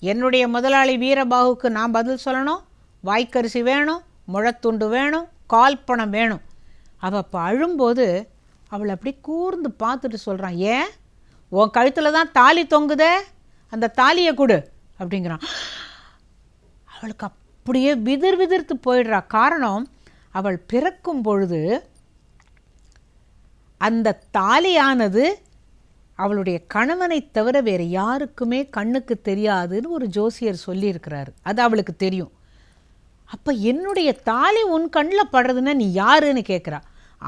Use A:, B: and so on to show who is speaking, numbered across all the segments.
A: என்னுடைய முதலாளி வீரபாகுக்கு நான் பதில் சொல்லணும். வாய்க்கரிசி வேணும் முழத்துண்டு வேணும் கால் பணம் வேணும். அவள் அப்போ அழும்போது அவளை அப்படி கூர்ந்து பார்த்துட்டு சொல்கிறான் ஏன்? உன் கழுத்தில் தான் தாலி தொங்குதே? அந்த தாலியை கொடு. அப்படிங்கிறான். அவளுக்கு அப்படியே விதிர் விதிர்த்து போயிடுறா. காரணம் அவள் பிறக்கும் பொழுது அந்த தாலியானது அவளுடைய கணவனை தவிர வேறு யாருக்குமே கண்ணுக்கு தெரியாதுன்னு ஒரு ஜோசியர் சொல்லியிருக்கிறாரு. அது அவளுக்கு தெரியும். அப்போ என்னுடைய தாலி உன் கண்ணில் படுறதுன்னா நீ யாருன்னு கேட்குறா.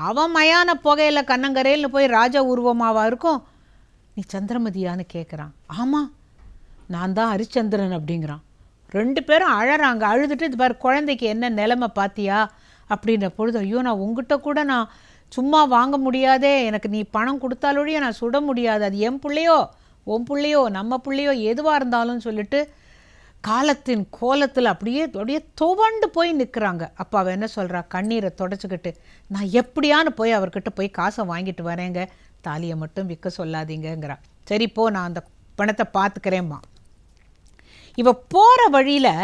A: அவன் மயான புகையில் கண்ணங்கரையில் போய் ராஜா உருவமாவா இருக்கும்? நீ சந்திரமதியான்னு கேட்குறான் ஆமாம் நான் தான் ஹரிச்சந்திரன் அப்படிங்கிறான் ரெண்டு பேரும் அழறாங்க. அழுதுட்டு இது பாரு குழந்தைக்கு என்ன நிலைமை பார்த்தியா அப்படின்ற பொழுது ஐயோ நான் உங்ககிட்ட கூட நான் சும்மா வாங்க முடியாதே எனக்கு நீ பணம் கொடுத்தாலொழிய நான் சுட முடியாது. அது என் பிள்ளையோ உன் பிள்ளையோ நம்ம பிள்ளையோ எதுவாக இருந்தாலும் சொல்லிட்டு காலத்தின் கோலத்தில் அப்படியே அப்படியே துவண்டு போய் நிற்கிறாங்க அப்போ அவள் என்ன சொல்கிறா கண்ணீரை தொடச்சிக்கிட்டு நான் எப்படியான்னு போய் அவர்கிட்ட போய் காசை வாங்கிட்டு வரேங்க. தாலியை மட்டும் விற்க சொல்லாதீங்கங்கிறா. சரி போ நான் அந்த பணத்தை பார்த்துக்கிறேம்மா. இவ போகிற வழியில்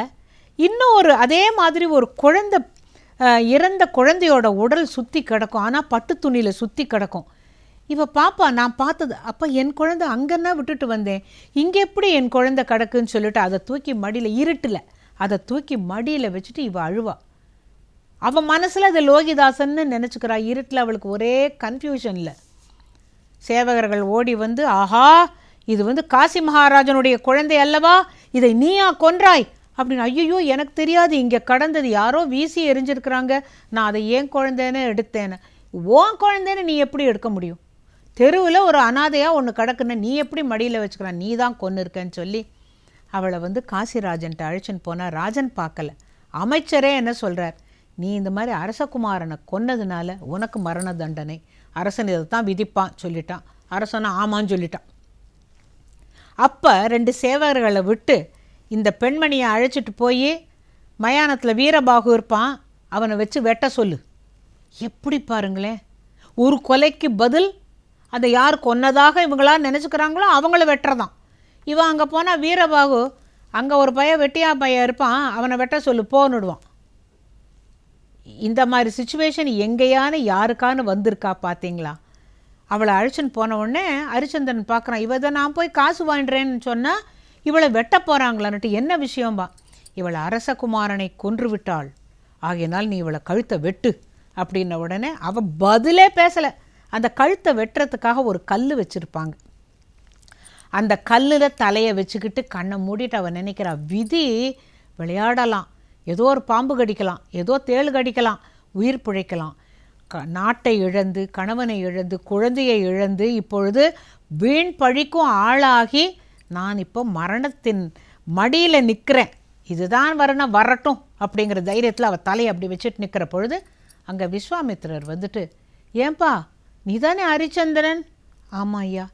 A: இன்னும் ஒரு அதே மாதிரி ஒரு குழந்தை இறந்த குழந்தையோட உடல் சுற்றி கிடக்கும். ஆனால் பட்டு துணியில் சுற்றி கிடக்கும். இவ பாப்பா நான் பார்த்தது அப்போ என் குழந்தை அங்கன்னா விட்டுட்டு வந்தேன். இங்கே எப்படி என் குழந்தை கிடக்குன்னு சொல்லிட்டு அதை தூக்கி மடியில் இருட்டில் அதை தூக்கி மடியில் வச்சுட்டு இவள் அழுவா. அவன் மனசில் அது லோகிதாசன்னு நினச்சிக்கிறா. இருட்டில் அவளுக்கு ஒரே கன்ஃபியூஷனில் சேவகர்கள் ஓடி வந்து ஆஹா இது வந்து காசி மகாராஜனுடைய குழந்தை அல்லவா? இதை நீயா கொன்றாய்? அப்படின்னு. ஐயோ எனக்கு தெரியாது இங்கே கடந்தது யாரோ வீசி எரிஞ்சிருக்கிறாங்க. நான் அதை ஏன் குழந்தைன்னு எடுத்தேன்னு. ஓன் குழந்தைன்னு நீ எப்படி எடுக்க முடியும்? தெருவில் ஒரு அனாதையாக ஒன்று கிடக்குன்னு நீ எப்படி மடியில் வச்சுக்கிறான் நீ தான் கொன்று இருக்கேன்னு சொல்லி அவளை வந்து காசிராஜன்ட்ட அழைச்சின்னு போனால் ராஜன் பார்க்கல. அமைச்சரே என்ன சொல்கிறார் நீ இந்த மாதிரி அரசகுமாரனை கொன்னதுனால உனக்கு மரண தண்டனை. அரசன் இதை தான் விதிப்பான் சொல்லிட்டான். அரசனை ஆமான்னு சொல்லிட்டான். அப்போ ரெண்டு சேவகர்களை விட்டு இந்த பெண்மணியை அழைச்சிட்டு போய் மயானத்தில் வீரபாகு இருப்பான் அவனை வச்சு வெட்ட சொல்லு. எப்படி பாருங்களேன் ஒரு கொலைக்கு பதில் அதை யார் கொன்னதாக இவங்களா நினச்சிக்கிறாங்களோ அவங்கள வெட்டுறதான். இவன் அங்கே போனால் வீரபாகு அங்கே ஒரு பையன் வெட்டியா பையன் இருப்பான் அவனை வெட்ட சொல்லு போன்னுடுவான் இந்த மாதிரி சுச்சுவேஷன் எங்கேயானு யாருக்கானு வந்திருக்கா பார்த்தீங்களா அவளை அழைச்சின்னு போன உடனே ஹரிச்சந்திரன் பார்க்குறான் இவ நான் போய் காசு வாங்கிடுறேன்னு சொன்னால் இவளை வெட்ட போகிறாங்களான்ட்டு என்ன விஷயம்பா? இவளை அரசகுமாரனை கொன்று விட்டாள் ஆகையினால் நீ இவளை கழுத்தை வெட்டு அப்படின்ன உடனே அவள் பதிலே பேசலை. அந்த கழுத்தை வெட்டுறதுக்காக ஒரு கல் வச்சுருப்பாங்க. அந்த கல்லில் தலையை வச்சுக்கிட்டு கண்ணை மூடிட்டு அவன் நினைக்கிறா விதி விளையாடலாம். ஏதோ ஒரு பாம்பு கடிக்கலாம் ஏதோ தேள் கடிக்கலாம் உயிர் பிழைக்கலாம். க நாட்டை இழந்து கணவனை இழந்து குழந்தையை இழந்து இப்பொழுது வீண் பழிக்கும் ஆளாகி நான் இப்போ மரணத்தின் மடியில் நிற்கிறேன் இதுதான் வரணும் வரட்டும் அப்படிங்கிற தைரியத்தில் அவள் தலையை அப்படி வச்சுட்டு நிற்கிற பொழுது அங்கே விஸ்வாமித்திரர் வந்துட்டு ஏன்பா நீ தானே ஹரிச்சந்திரன்? ஆமாம் ஐயா.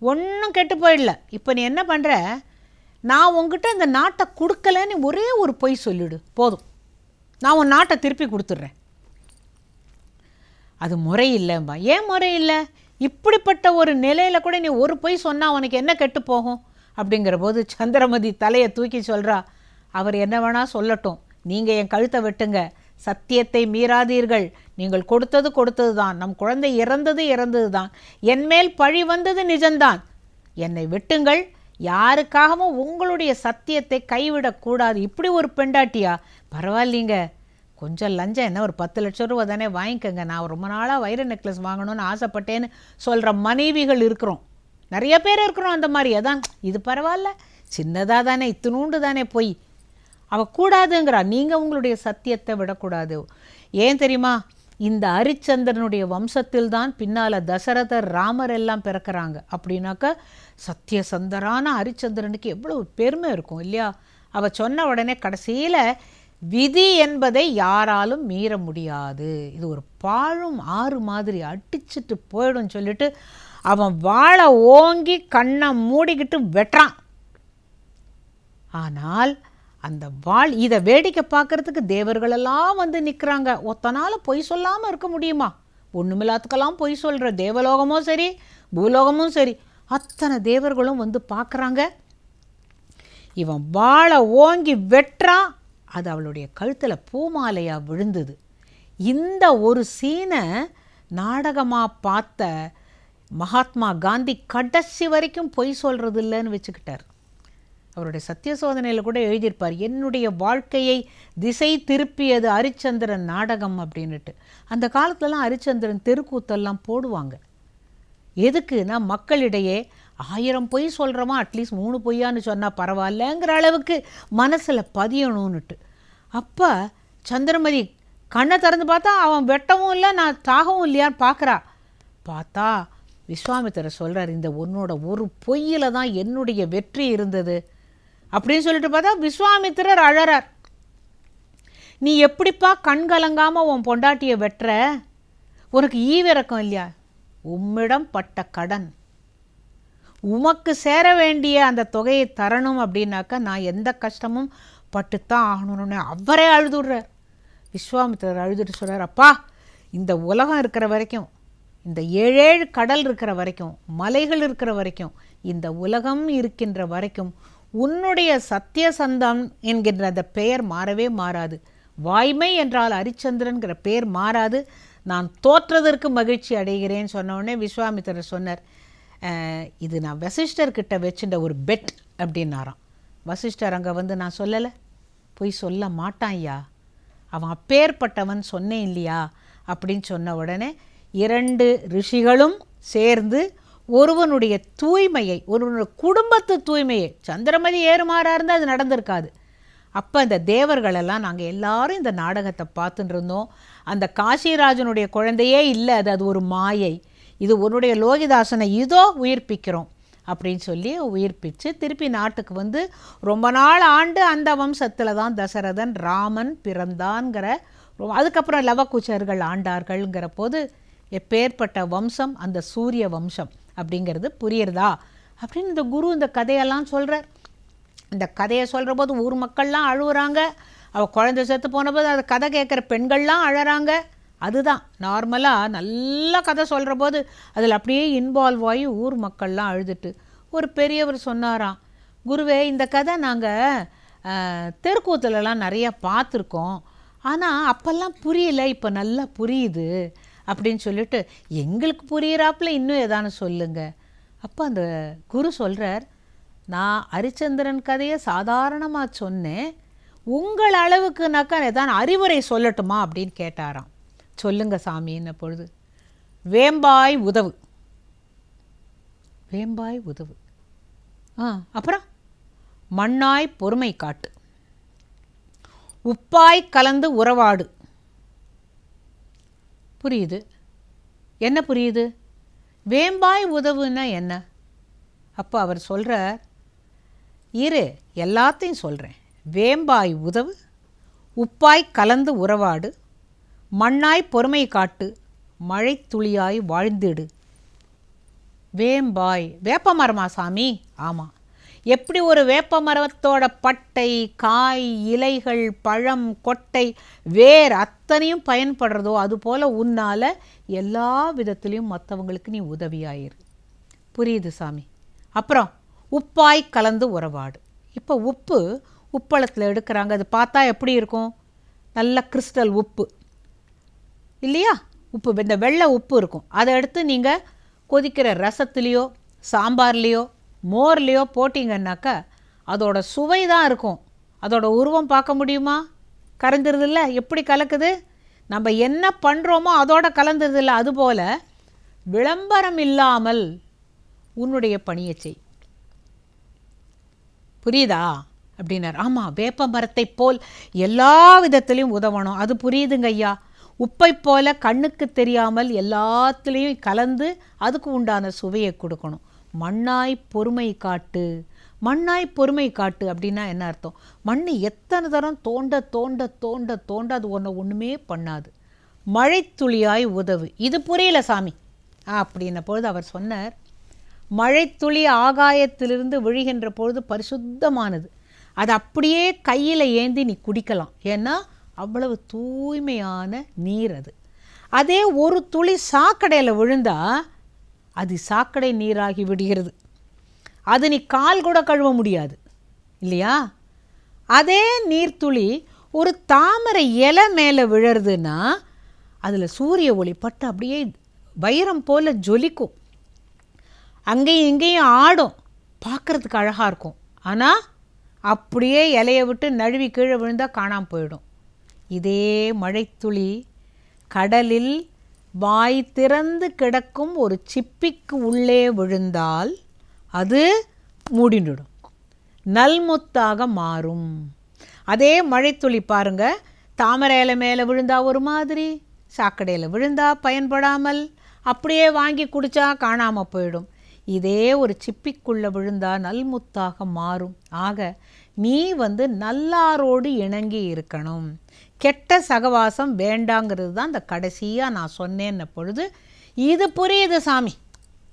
A: ஒன்றும் கெட்டு போயிடல. இப்போ நீ என்ன பண்ணுற நான் உங்ககிட்ட இந்த நாட்டை கொடுக்கலன்னு ஒரே ஒரு பொய் சொல்லிவிடு போதும். நான் உன் நாட்டை திருப்பி கொடுத்துட்றேன். அது முறை இல்லைம்பா. ஏன் முறை இல்லை? இப்படிப்பட்ட ஒரு நிலையில் கூட நீ ஒரு பொய் சொன்னால் உனக்கு என்ன கெட்டு போகும்? அப்படிங்கிற போது சந்திரமதி தலையை தூக்கி சொல்கிறா அவர் என்ன வேணா சொல்லட்டும். நீங்கள் என் கழுத்தை வெட்டுங்க. சத்தியத்தை மீறாதீர்கள். நீங்கள் கொடுத்தது கொடுத்தது தான் நம் குழந்தை இறந்தது இறந்தது தான் என் மேல் பழி வந்தது நிஜம்தான். என்னை வெட்டுங்கள். யாருக்காகவும் உங்களுடைய சத்தியத்தை கைவிடக்கூடாது இப்படி ஒரு பெண்டாட்டியா? பரவாயில்லைங்க. கொஞ்சம் லஞ்சம் என்ன? ஒரு பத்து லட்சம் ரூபா தானே வாங்கிக்கோங்க. நான் ரொம்ப நாளாக வைர நெக்லஸ் வாங்கணும்னு ஆசைப்பட்டேன்னு சொல்கிற மனைவிகள் இருக்கிறோம். நிறைய பேர் இருக்கிறோம் அந்த மாதிரி. அதான் இது பரவாயில்ல. சின்னதாக தானே இத்தினூண்டு தானே போய். அவ கூடாதுங்கிறா. நீங்கள் உங்களுடைய சத்தியத்தை விடக்கூடாது. ஏன் தெரியுமா? இந்த ஹரிச்சந்திரனுடைய வம்சத்தில் தான் பின்னால் தசரதர் ராமர் எல்லாம் பிறக்கிறாங்க. அப்படின்னாக்க சத்தியசந்தரான ஹரிச்சந்திரனுக்கு எவ்வளவு பெருமை இருக்கும் இல்லையா? அவ சொன்ன உடனே கடைசியில் விதி என்பதை யாராலும் மீற முடியாது. இது ஒரு பாழும் ஆறு மாதிரி அடிச்சிட்டு போயிடும் சொல்லிட்டு அவன் வாழை ஓங்கி கண்ணை மூடிக்கிட்டு வெட்டுறான். ஆனால் அந்த வாழ் இதை வேடிக்கை பார்க்கறதுக்கு தேவர்களெல்லாம் வந்து நிற்கிறாங்க. ஒத்தனால் பொய் சொல்லாமல் இருக்க முடியுமா? ஒன்றுமில்லாத்துக்கெல்லாம் பொய் சொல்கிற தேவலோகமும் சரி பூலோகமும் சரி அத்தனை தேவர்களும் வந்து பார்க்குறாங்க. இவன் வாழை ஓங்கி வெட்டுறான். அது அவளுடைய கழுத்தில் பூமாலையாக விழுந்தது. இந்த ஒரு சீனை நாடகமாக பார்த்த மகாத்மா காந்தி கடைசி வரைக்கும் பொய் சொல்கிறது இல்லைன்னு வச்சுக்கிட்டார். அவருடைய சத்திய சோதனையில் கூட எழுதியிருப்பார் என்னுடைய வாழ்க்கையை திசை திருப்பியது ஹரிச்சந்திரன் நாடகம் அப்படின்னுட்டு. அந்த காலத்துலலாம் ஹரிச்சந்திரன் தெருக்கூத்தெல்லாம் போடுவாங்க. எதுக்குன்னா மக்களிடையே ஆயிரம் பொய் சொல்கிறோமா அட்லீஸ்ட் மூணு பொய்யான்னு சொன்னால் பரவாயில்லங்கிற அளவுக்கு மனசில் பதியணும்னுட்டு. அப்போ சந்திரமதி கண்ணை திறந்து பார்த்தா அவன் வெட்டவும் இல்லை நான் தாகவும் இல்லையான்னு பார்க்குறா பார்த்தா விஸ்வாமித்திரர் சொல்கிறார் இந்த உன்னோட ஒரு பொய்யில் தான் என்னுடைய வெற்றி இருந்தது. அப்படின்னு சொல்லிட்டு பார்த்தா விஸ்வாமித்திரர் அழறார். நீ எப்படிப்பா கண் கலங்காமல் உன் பொண்டாட்டியை வெட்டுற? உனக்கு ஈவிரக்கம் இல்லையா? உம்மிடம் பட்ட கடன். உமக்கு சேர வேண்டிய அந்த தொகையை தரணும் அப்படின்னாக்கா நான் எந்த கஷ்டமும் பட்டுத்தான் ஆகணும்னு அவரே அழுதுடுறார். விஸ்வாமித்திரர் அழுதுட்டு சொல்கிறார் அப்பா இந்த உலகம் இருக்கிற வரைக்கும் இந்த ஏழேழு கடல் இருக்கிற வரைக்கும் மலைகள் இருக்கிற வரைக்கும் இந்த உலகம் இருக்கின்ற வரைக்கும் உன்னுடைய சத்திய சந்தம் என்கின்ற அந்த பெயர் மாறவே மாறாது. வாய்மை என்றால் ஹரிச்சந்திரன்கிற பெயர் மாறாது. நான் தோற்றதற்கு மகிழ்ச்சி அடைகிறேன்னு சொன்ன உடனே விஸ்வாமித்திரர் சொன்னார் இது நான் வசிஷ்டர்கிட்ட வச்சுட்ட ஒரு பெட் அப்படின்னாராம். வசிஷ்டர் அங்கே வந்து நான் சொல்லலை போய் சொல்ல மாட்டான் ஐயா அவன் அப்பேற்பட்டவன் சொன்னேன் இல்லையா? அப்படின்னு சொன்ன உடனே இரண்டு ரிஷிகளும் சேர்ந்து ஒருவனுடைய தூய்மையை ஒருவனுடைய குடும்பத்து தூய்மையை சந்திரமதி ஏறுமாறாக இருந்தால் அது நடந்திருக்காது. அப்போ அந்த தேவர்களெல்லாம் நாங்கள் எல்லாரும் இந்த நாடகத்தை பார்த்துட்டு இருந்தோம். அந்த காசிராஜனுடைய குழந்தையே இல்லை அது அது ஒரு மாயை. இது உன்னுடைய லோகிதாசனை இதோ உயிர்ப்பிக்கிறோம் அப்படின்னு சொல்லி உயிர்ப்பிச்சு திருப்பி நாட்டுக்கு வந்து ரொம்ப நாள் ஆண்டு அந்த வம்சத்தில் தான் தசரதன் ராமன் பிறந்தான்கிற அதுக்கப்புறம் லவக்குச்சர்கள் ஆண்டார்கள்ங்கிற போது எப்பேற்பட்ட வம்சம் அந்த சூரிய வம்சம் அப்படிங்கிறது புரியுறதா? அப்படின்னு இந்த குரு இந்த கதையெல்லாம் சொல்கிறார் இந்த கதையை சொல்கிற போது ஊர் மக்கள்லாம் அழுகுறாங்க அவள் குழந்தை செத்து போன போது அந்த கதை கேட்குற பெண்கள்லாம் அழகிறாங்க அதுதான். நார்மலாக நல்ல கதை சொல்கிற போது அதில் அப்படியே இன்வால்வ் ஆகி ஊர் மக்கள்லாம் அழுதுட்டு. ஒரு பெரியவர் சொன்னாராம் குருவே இந்த கதை நாங்கள் தெருக்கூத்துலலாம் நிறையா பார்த்துருக்கோம். ஆனால் அப்போல்லாம் புரியல. இப்போ நல்லா புரியுது. அப்படின்னு சொல்லிட்டு எங்களுக்கு புரியிறாப்புல இன்னும் ஏதானு சொல்லுங்க. அப்போ அந்த குரு சொல்கிறார் நான் ஹரிச்சந்திரன் கதையை சாதாரணமாக சொன்னேன். உங்கள் அளவுக்குனாக்கா ஏதான் அறிவுரை சொல்லட்டுமா? அப்படின்னு கேட்டாராம். சொல்லுங்க சாமின்ன பொழுது. வேம்பாய் உதவு. வேம்பாய் உதவு. ஆ அப்புறம்? மண்ணாய் பொறுமை காட்டு. உப்பாய் கலந்து உறவாடு. புரியுது? என்ன புரியுது? வேம்பாய் உதவுன்னா என்ன? அப்போ அவர் சொல்கிறார் இரு எல்லாத்தையும் சொல்கிறேன் வேம்பாய் உதவு உப்பாய் கலந்து உறவாடு மண்ணாய் பொறுமை காட்டு மழை துளியாய் வாழ்ந்திடு. வேம்பாய் வேப்ப மரமா சாமி? ஆமாம் எப்படி ஒரு வேப்ப மரத்தோட பட்டை காய் இலைகள் பழம் கொட்டை வேர் அத்தனையும் பயன்படுறதோ அதுபோல் உன்னால் எல்லா விதத்துலேயும் மற்றவங்களுக்கு நீ உதவியாயிரு. புரியுது சாமி? அப்புறம் உப்பாய் கலந்து உறவாடு. இப்போ உப்பு உப்பளத்தில் எடுக்கிறாங்க. அது பார்த்தா எப்படி இருக்கும்? நல்ல கிறிஸ்டல் உப்பு. இல்லையா? உப்பு இந்த வெள்ளை உப்பு இருக்கும். அதை எடுத்து நீங்கள் கொதிக்கிற ரசத்துலேயோ சாம்பார்லேயோ மோர்லேயோ போட்டிங்கன்னாக்கா அதோட சுவை தான் இருக்கும். அதோட உருவம் பார்க்க முடியுமா? கரைஞ்சிருதில்ல எப்படி கலக்குது? நம்ம என்ன பண்ணுறோமோ அதோட கலந்துருதில்ல? அதுபோல் விளம்பரம் இல்லாமல் உன்னுடைய பணியை செய். புரியுதா? அப்படின்னார். ஆமாம் வேப்ப மரத்தை போல் எல்லா விதத்துலேயும் உதவணும். அது புரியுதுங்க ஐயா. உப்பை போல கண்ணுக்கு தெரியாமல் எல்லாத்துலேயும் கலந்து அதுக்கு உண்டான சுவையை கொடுக்கணும். மண்ணாய் பொறுமை காட்டு. மண்ணாய் பொறுமை காட்டு அப்படின்னா என்ன அர்த்தம்? மண் எத்தனை தரம் தோண்ட தோண்ட தோண்ட தோண்ட அது ஒன்று ஒன்றுமே பண்ணாது. மழைத்துளியாய் உதவு. இது புரியல சாமி. அப்படின்ன பொழுது அவர் சொன்னார் மழைத்துளி ஆகாயத்திலிருந்து விழுகின்ற பொழுது பரிசுத்தமானது. அது அப்படியே கையில் ஏந்தி நீ குடிக்கலாம். ஏன்னா அவ்வளவு தூய்மையான நீர் அது. அதே ஒரு துளி சாக்கடையில் விழுந்தால் அது சாக்கடை நீராகி விடுகிறது. அது நீ கால் கூட கழுவ முடியாது. இல்லையா? அதே நீர்த்துளி ஒரு தாமரை இலை மேலே விழறதுன்னா அதில் சூரிய ஒளி பட்டு அப்படியே வைரம் போல் ஜொலிக்கும். அங்கேயும் இங்கேயும் ஆடும். பார்க்குறதுக்கு அழகாக இருக்கும். ஆனால் அப்படியே இலையை விட்டு நழுவி கீழே விழுந்தால் காணாமல் போயிடும். இதே மழைத்துளி கடலில் வாய் திறந்து கிடக்கும் ஒரு சிப்பிக்கு உள்ளே விழுந்தால் அது மூடிடும் நல்முத்தாக மாறும். அதே மழைத்துளி பாருங்க. தாமரை இலை மேலே விழுந்தா ஒரு மாதிரி சாக்கடையில் விழுந்தா பயன்படாமல் அப்படியே வாங்கி குடிச்சா காணாமல் போயிடும். இதே ஒரு சிப்பிக்குள்ளே விழுந்தா நல்முத்தாக மாறும். ஆக நீ வந்து நல்லாரோடு இணங்கி இருக்கணும். கெட்ட சகவாசம் வேண்டாங்கிறது தான் இந்த கடைசியாக நான் சொன்னேன்ன பொழுது இது புரியுது சாமி.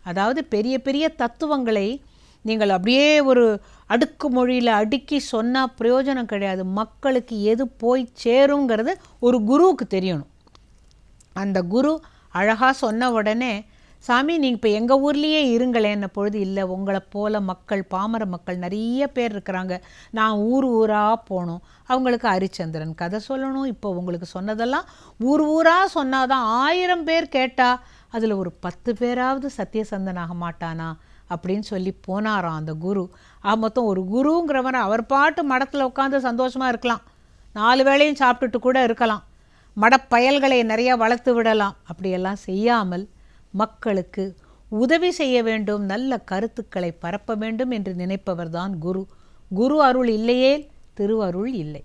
A: அதாவது பெரிய பெரிய தத்துவங்களை நீங்கள் அப்படியே ஒரு அடுக்கு மொழியில் அடுக்கி சொன்னால் பிரயோஜனம் கிடையாது. மக்களுக்கு எது போய் சேருங்கிறது ஒரு குருவுக்கு தெரியணும். அந்த குரு அழகாக சொன்ன உடனே சாமி நீங்கள் இப்போ எங்கள் ஊர்லேயே இருங்களேன்ன பொழுது இல்லை உங்களை போல மக்கள் பாமர மக்கள் நிறைய பேர் இருக்கிறாங்க. நான் ஊர் ஊராக போகணும். அவங்களுக்கு ஹரிச்சந்திரன் கதை சொல்லணும். இப்போ உங்களுக்கு சொன்னதெல்லாம் ஊர் ஊராக சொன்னாதான் ஆயிரம் பேர் கேட்டால் அதில் ஒரு பத்து பேராவது சத்தியசந்தனாக மாட்டானா அப்படின்னு சொல்லி போனாராம் அந்த குரு. ஆ மொத்தம் ஒரு குருங்கிறவன் அவர் பாட்டு மடத்தில் உட்காந்து சந்தோஷமாக இருக்கலாம். நாலு வேளையும் சாப்பிட்டுட்டு கூட இருக்கலாம். மடப்பயல்களை நிறையா வளர்த்து விடலாம். அப்படியெல்லாம் செய்யாமல் மக்களுக்கு உதவி செய்ய வேண்டும் நல்ல கருத்துக்களை பரப்ப வேண்டும் என்று நினைப்பவர்தான் குரு. குரு அருள் இல்லையே திருவருள் இல்லை.